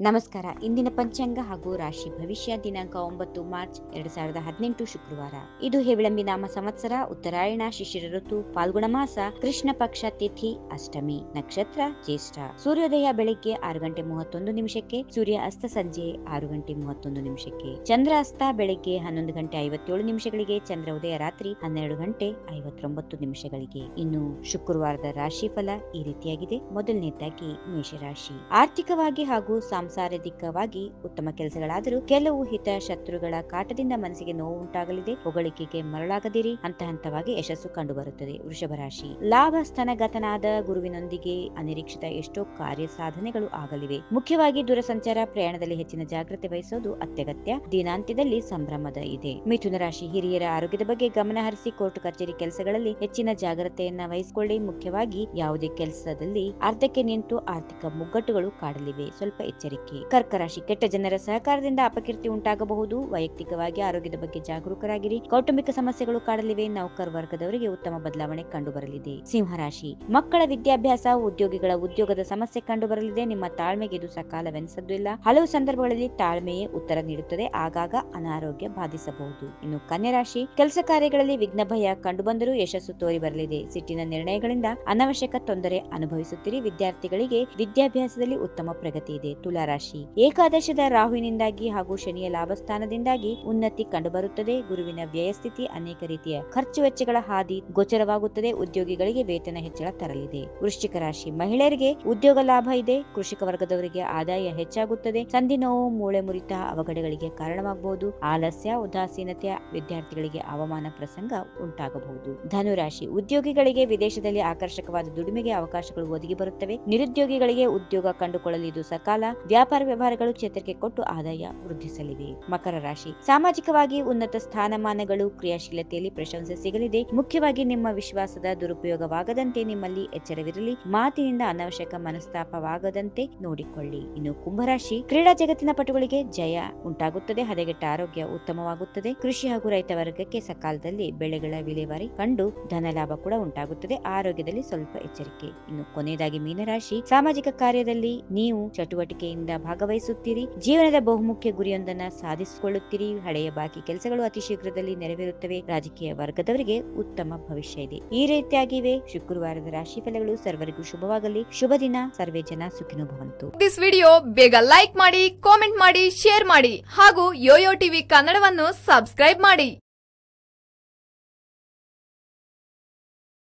ನಮಸ್ಕಾರ. ಇಂದಿನ ಪಂಚಾಂಗ ಹಾಗೂ ರಾಶಿ ಭವಿಷ್ಯ ದಿನಾಂಕ ಒಂಬತ್ತು ಮಾರ್ಚ್ ಎರಡ್ ಸಾವಿರದ ಹದಿನೆಂಟು ಶುಕ್ರವಾರ. ಇದು ಹೆವಿಳಂಬಿ ನಾಮ ಸಂವತ್ಸರ, ಉತ್ತರಾಯಣ, ಶಿಶಿರ ಋತು, ಫಾಲ್ಗುಣ ಮಾಸ, ಕೃಷ್ಣ ಪಕ್ಷ ತಿಥಿ, ಅಷ್ಟಮಿ, ನಕ್ಷತ್ರ, ಜ್ಯೇಷ್ಠ. ಸೂರ್ಯೋದಯ ಬೆಳಿಗ್ಗೆ ಆರು ಗಂಟೆ ಮೂವತ್ತೊಂದು ನಿಮಿಷಕ್ಕೆ, ಸೂರ್ಯ ಅಸ್ತ ಸಂಜೆ ಆರು ಗಂಟೆ ಮೂವತ್ತೊಂದು ನಿಮಿಷಕ್ಕೆ. ಚಂದ್ರ ಅಸ್ತ ಬೆಳಿಗ್ಗೆ ಹನ್ನೊಂದು ಗಂಟೆ ಐವತ್ತೇಳು ನಿಮಿಷಗಳಿಗೆ, ಚಂದ್ರ ಉದಯ ರಾತ್ರಿ ಹನ್ನೆರಡು ಗಂಟೆ ಐವತ್ತೊಂಬತ್ತು ನಿಮಿಷಗಳಿಗೆ. ಇನ್ನು ಶುಕ್ರವಾರದ ರಾಶಿ ಫಲ ಈ ರೀತಿಯಾಗಿದೆ. ಮೊದಲನೇದಾಗಿ ಮೇಷರಾಶಿ. ಆರ್ಥಿಕವಾಗಿ ಹಾಗೂ ಸಾಂಸಾರಿಕವಾಗಿ ಉತ್ತಮ ಕೆಲಸಗಳಾದರೂ ಕೆಲವು ಹಿತ ಶತ್ರುಗಳ ಕಾಟದಿಂದ ಮನಸ್ಸಿಗೆ ನೋವು ಉಂಟಾಗಲಿದೆ. ಹೊಗಳಿಕೆಗೆ ಮರಳಾಗದಿರಿ. ಹಂತ ಹಂತವಾಗಿ ಯಶಸ್ಸು ಕಂಡುಬರುತ್ತದೆ. ವೃಷಭ ರಾಶಿ. ಲಾಭ ಸ್ಥಾನಗತನಾದ ಗುರುವಿನೊಂದಿಗೆ ಅನಿರೀಕ್ಷಿತ ಎಷ್ಟೋ ಕಾರ್ಯ ಸಾಧನೆಗಳು ಆಗಲಿವೆ. ಮುಖ್ಯವಾಗಿ ದೂರಸಂಚಾರ ಪ್ರಯಾಣದಲ್ಲಿ ಹೆಚ್ಚಿನ ಜಾಗ್ರತೆ ವಹಿಸೋದು ಅತ್ಯಗತ್ಯ. ದಿನಾಂತ್ಯದಲ್ಲಿ ಸಂಭ್ರಮದ ಇದೆ. ಮಿಥುನ ರಾಶಿ ಹಿರಿಯರ ಆರೋಗ್ಯದ ಬಗ್ಗೆ ಗಮನ ಹರಿಸಿ ಕೋರ್ಟ್ ಕಚೇರಿ ಕೆಲಸಗಳಲ್ಲಿ ಹೆಚ್ಚಿನ ಜಾಗ್ರತೆಯನ್ನ ವಹಿಸಿಕೊಳ್ಳಿ. ಮುಖ್ಯವಾಗಿ ಯಾವುದೇ ಕೆಲಸದಲ್ಲಿ ಅರ್ಧಕ್ಕೆ ನಿಂತು ಆರ್ಥಿಕ ಮುಗ್ಗಟ್ಟುಗಳು ಕಾಡಲಿವೆ. ಸ್ವಲ್ಪ ಎಚ್ಚರಿಕೆ. ಕರ್ಕ ರಾಶಿ ಕೆಟ್ಟ ಜನರ ಸಹಕಾರದಿಂದ ಅಪಕೀರ್ತಿ ಉಂಟಾಗಬಹುದು. ವೈಯಕ್ತಿಕವಾಗಿ ಆರೋಗ್ಯದ ಬಗ್ಗೆ ಜಾಗರೂಕರಾಗಿರಿ. ಕೌಟುಂಬಿಕ ಸಮಸ್ಯೆಗಳು ಕಾಡಲಿವೆ. ನೌಕರ ವರ್ಗದವರಿಗೆ ಉತ್ತಮ ಬದಲಾವಣೆ ಕಂಡುಬರಲಿದೆ. ಸಿಂಹರಾಶಿ. ಮಕ್ಕಳ ವಿದ್ಯಾಭ್ಯಾಸ, ಉದ್ಯೋಗಿಗಳ ಉದ್ಯೋಗದ ಸಮಸ್ಯೆ ಕಂಡುಬರಲಿದೆ. ನಿಮ್ಮ ತಾಳ್ಮೆಗೆ ಇದು ಸಕಾಲವೆನಿಸದ್ದು ಇಲ್ಲ. ಹಲವು ಸಂದರ್ಭಗಳಲ್ಲಿ ತಾಳ್ಮೆಯೇ ಉತ್ತರ ನೀಡುತ್ತದೆ. ಆಗಾಗ ಅನಾರೋಗ್ಯ ಬಾಧಿಸಬಹುದು. ಇನ್ನು ಕನ್ಯರಾಶಿ ಕೆಲಸ ಕಾರ್ಯಗಳಲ್ಲಿ ವಿಘ್ನ ಭಯ ಕಂಡುಬಂದರೂ ಯಶಸ್ಸು ತೋರಿ ಬರಲಿದೆ. ಸಿಟ್ಟಿನ ನಿರ್ಣಯಗಳಿಂದ ಅನವಶ್ಯಕ ತೊಂದರೆ ಅನುಭವಿಸುತ್ತಿರಿ. ವಿದ್ಯಾರ್ಥಿಗಳಿಗೆ ವಿದ್ಯಾಭ್ಯಾಸದಲ್ಲಿ ಉತ್ತಮ ಪ್ರಗತಿ ಇದೆ. ತುಲಾರಾಶಿ ಏಕಾದಶದ ರಾಹುವಿನಿಂದಾಗಿ ಹಾಗೂ ಶನಿಯ ಲಾಭಸ್ಥಾನದಿಂದಾಗಿ ಉನ್ನತಿ ಕಂಡುಬರುತ್ತದೆ. ಗುರುವಿನ ವ್ಯಯಸ್ಥಿತಿ ಅನೇಕ ರೀತಿಯ ಖರ್ಚು ವೆಚ್ಚಗಳ ಹಾದಿ ಗೋಚರವಾಗುತ್ತದೆ. ಉದ್ಯೋಗಿಗಳಿಗೆ ವೇತನ ಹೆಚ್ಚಳ ತರಲಿದೆ. ವೃಶ್ಚಿಕ ರಾಶಿ ಮಹಿಳೆಯರಿಗೆ ಉದ್ಯೋಗ ಲಾಭ ಇದೆ. ಕೃಷಿಕ ವರ್ಗದವರಿಗೆ ಆದಾಯ ಹೆಚ್ಚಾಗುತ್ತದೆ. ಸಂಧಿ ನೋವು, ಮೂಳೆ ಮುರಿತ ಅವಘಡಗಳಿಗೆ ಕಾರಣವಾಗಬಹುದು. ಆಲಸ್ಯ, ಉದಾಸೀನತೆ ವಿದ್ಯಾರ್ಥಿಗಳಿಗೆ ಅವಮಾನ ಪ್ರಸಂಗ ಉಂಟಾಗಬಹುದು. ಧನುರಾಶಿ ಉದ್ಯೋಗಿಗಳಿಗೆ ವಿದೇಶದಲ್ಲಿ ಆಕರ್ಷಕವಾದ ದುಡಿಮೆಗೆ ಅವಕಾಶಗಳು ಒದಗಿ ಬರುತ್ತವೆ. ನಿರುದ್ಯೋಗಿಗಳಿಗೆ ಉದ್ಯೋಗ ಕಂಡುಕೊಳ್ಳಲು ಇದು ಸಕಾಲ. ವ್ಯಾಪಾರ ವ್ಯವಹಾರಗಳು ಚೇತರಿಕೆ ಕೊಟ್ಟು ಆದಾಯ ವೃದ್ಧಿಸಲಿವೆ. ಮಕರ ರಾಶಿ. ಸಾಮಾಜಿಕವಾಗಿ ಉನ್ನತ ಸ್ಥಾನಮಾನಗಳು ಕ್ರಿಯಾಶೀಲತೆಯಲ್ಲಿ ಪ್ರಶಂಸೆ ಸಿಗಲಿದೆ. ಮುಖ್ಯವಾಗಿ ನಿಮ್ಮ ವಿಶ್ವಾಸದ ದುರುಪಯೋಗವಾಗದಂತೆ ನಿಮ್ಮಲ್ಲಿ ಎಚ್ಚರವಿರಲಿ. ಮಾತಿನಿಂದ ಅನವಶ್ಯಕ ಮನಸ್ತಾಪವಾಗದಂತೆ ನೋಡಿಕೊಳ್ಳಿ. ಇನ್ನು ಕುಂಭರಾಶಿ. ಕ್ರೀಡಾ ಜಗತ್ತಿನ ಪಟುಗಳಿಗೆ ಜಯ ಉಂಟಾಗುತ್ತದೆ. ಹದಗೆಟ್ಟ ಆರೋಗ್ಯ ಉತ್ತಮವಾಗುತ್ತದೆ. ಕೃಷಿ ಹಾಗೂ ರೈತ ವರ್ಗಕ್ಕೆ ಸಕಾಲದಲ್ಲಿ ಬೆಳೆಗಳ ವಿಲೇವಾರಿ ಕಂಡು ಧನ ಲಾಭ ಕೂಡ ಉಂಟಾಗುತ್ತದೆ. ಆರೋಗ್ಯದಲ್ಲಿ ಸ್ವಲ್ಪ ಎಚ್ಚರಿಕೆ. ಇನ್ನು ಕೊನೆಯದಾಗಿ ಮೀನರಾಶಿ. ಸಾಮಾಜಿಕ ಕಾರ್ಯದಲ್ಲಿ ನೀವು ಚಟುವಟಿಕೆಯಿಂದ ಭಾಗವಹಿಸುತ್ತೀರಿ. ಜೀವನದ ಬಹುಮುಖ್ಯ ಗುರಿಯೊಂದನ್ನ ಸಾಧಿಸಿಕೊಳ್ಳುತ್ತೀರಿ. ಹಳೆಯ ಬಾಕಿ ಕೆಲಸಗಳು ಅತಿ ಶೀಘ್ರದಲ್ಲಿ ನೆರವೇರುತ್ತವೆ. ರಾಜಕೀಯ ವರ್ಗದವರಿಗೆ ಉತ್ತಮ ಭವಿಷ್ಯ ಇದೆ. ಈ ರೀತಿಯಾಗಿವೆ. ಶುಕ್ರವಾರದ ರಾಶಿ ಫಲಗಳು ಸರ್ವರಿಗೂ ಶುಭವಾಗಲಿ. ಶುಭ ದಿನ. ಸರ್ವೇ ಜನ ಸುಖಿನೋ ಭವಂತು. ದಿಸ್ ವಿಡಿಯೋ ಬೇಗ ಲೈಕ್ ಮಾಡಿ ಕಾಮೆಂಟ್ ಮಾಡಿ ಶೇರ್ ಮಾಡಿ ಹಾಗೂ ಯೋಯೋ ಟಿವಿ ಕನ್ನಡವನ್ನು ಸಬ್ಸ್ಕ್ರೈಬ್ ಮಾಡಿ.